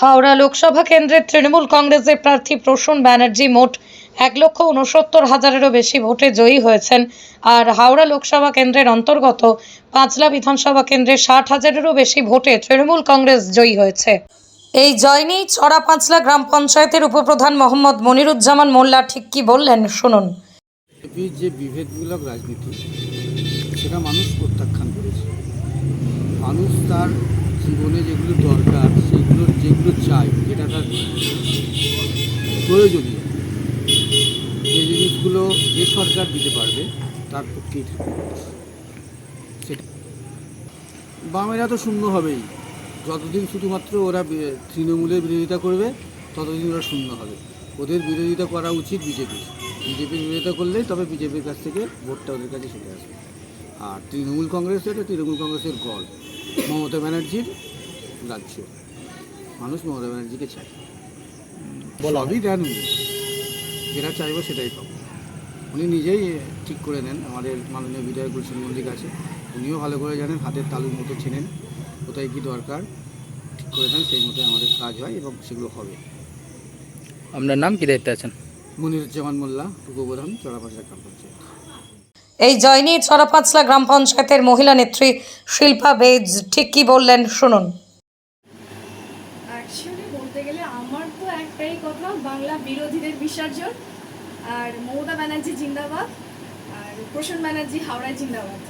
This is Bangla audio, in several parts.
হাওড়া লোকসভা কেন্দ্রের তৃণমূল কংগ্রেসের প্রার্থী প্রসূন ব্যানার্জি মোট এক লক্ষ উনসত্তর হাজারেরও বেশি ভোটে জয়ী হয়েছেন। আর হাওড়া লোকসভা কেন্দ্রের অন্তর্গত পাঁচলা বিধানসভা কেন্দ্রে ষাট হাজারেরও বেশি ভোটে তৃণমূল কংগ্রেস জয়ী হয়েছে। এই জয় নিয়ে চড়া পাঁচলা গ্রাম পঞ্চায়েতের উপপ্রধান মোহাম্মদ মনিরুজ্জামান মোল্লা ঠিক কি বললেন, শুনুন। যে বিভেদমূলক রাজনীতি, সেটা মানুষ প্রত্যাখ্যান করেছে। মানুষ তার জীবনে যেগুলো দরকার যেগুলো চাই, যেটা তার প্রয়োজনীয়, যে জিনিসগুলো যে সরকার দিতে পারবে, তার পক্ষেই সেটা বামেরা তো শূন্য হবেই। যতদিন শুধুমাত্র ওরা তৃণমূলের বিরোধিতা করবে, ততদিন ওরা শূন্য হবে। ওদের বিরোধিতা করা উচিত বিজেপির বিজেপির বিরোধিতা করলেই তবে বিজেপির কাছ থেকে ভোটটা ওদের কাছে চলে আসবে। আর তৃণমূল কংগ্রেস এটা তৃণমূল কংগ্রেসের গড়, মমতা ব্যানার্জির রাজ্য। মানুষ মমতা ব্যানার্জিকে চায়। সবই দেন উনি। যেটা চাইব সেটাই পাবো। উনি নিজেই ঠিক করে নেন আমাদের মাননীয় বিধায়ক গুলশান মল্লিক আছে। উনিও ভালো করে জানেন হাতের তালুর মতো চেনেন কোথায় কী দরকার ঠিক করে দেন সেই মতো আমাদের কাজ হয় এবং সেগুলো হবে। আপনার নাম কী দায়িত্বে আছেন? মনিরুজ্জামান মোল্লা উপপ্রধান চড়াপাশা গ্রাম পঞ্চায়েত। এই জয় নিয়ে চড়া গ্রাম পঞ্চায়েতের মহিলা নেত্রী শিল্পা বেজ ঠিক কী বললেন শুনুন অ্যাকচুয়ালি বলতে গেলে আমার তো একটাই কথা, বাংলা বিরোধীদের বিসর্জন, আর মমতা ব্যানার্জি জিন্দাবাদ, আর প্রসন্ন ব্যানার্জি হাওড়ায় জিন্দাবাদ।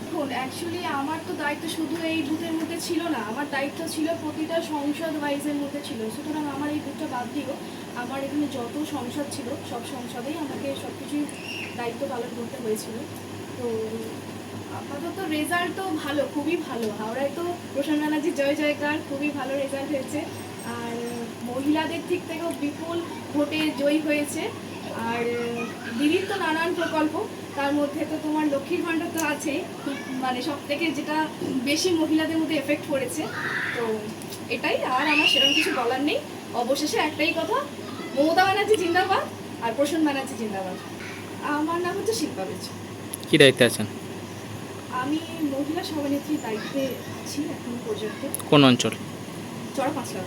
দেখুন অ্যাকচুয়ালি আমার তো দায়িত্ব শুধু এই বুথের মধ্যে ছিল না, আমার দায়িত্ব ছিল প্রতিটা সংসদ ওয়াইজের মধ্যে ছিল। সুতরাং আমার এই বুথটা বাদ দিও আমার এখানে যত সংসদ ছিল, সব সংসদেই আমাকে সব কিছুই দায়িত্ব পালন করতে হয়েছিল। তো আপাতত রেজাল্ট তো ভালো, খুবই ভালো। হাওড়ায় তো প্রসন্ন ব্যানার্জি জয় জয়কার, খুবই ভালো রেজাল্ট হয়েছে। আর মহিলাদের দিক থেকেও বিপুল ভোটে জয়ী হয়েছে। আর দিদির তো নানান প্রকল্প তার মধ্যে তো তোমার লক্ষ্মীর ভাণ্ডার তো আছেই। খুব মানে সব থেকে যেটা বেশি মহিলাদের মধ্যে এফেক্ট পড়েছে। তো এটাই আর আমার সেরকম কিছু বলার নেই। অবশেষে একটাই কথা মমতা ব্যানার্জি জিন্দাবাদ আর প্রসন্ন ব্যানার্জি জিন্দাবাদ। আমার নাম হচ্ছে শিল্পা বেচ। কি দায়িত্বে আছেন? আমি মহিলা সভানেত্রীর দায়িত্বে আছি এখন পর্যন্ত। কোন অঞ্চল? চড়া পাঁচ লাখ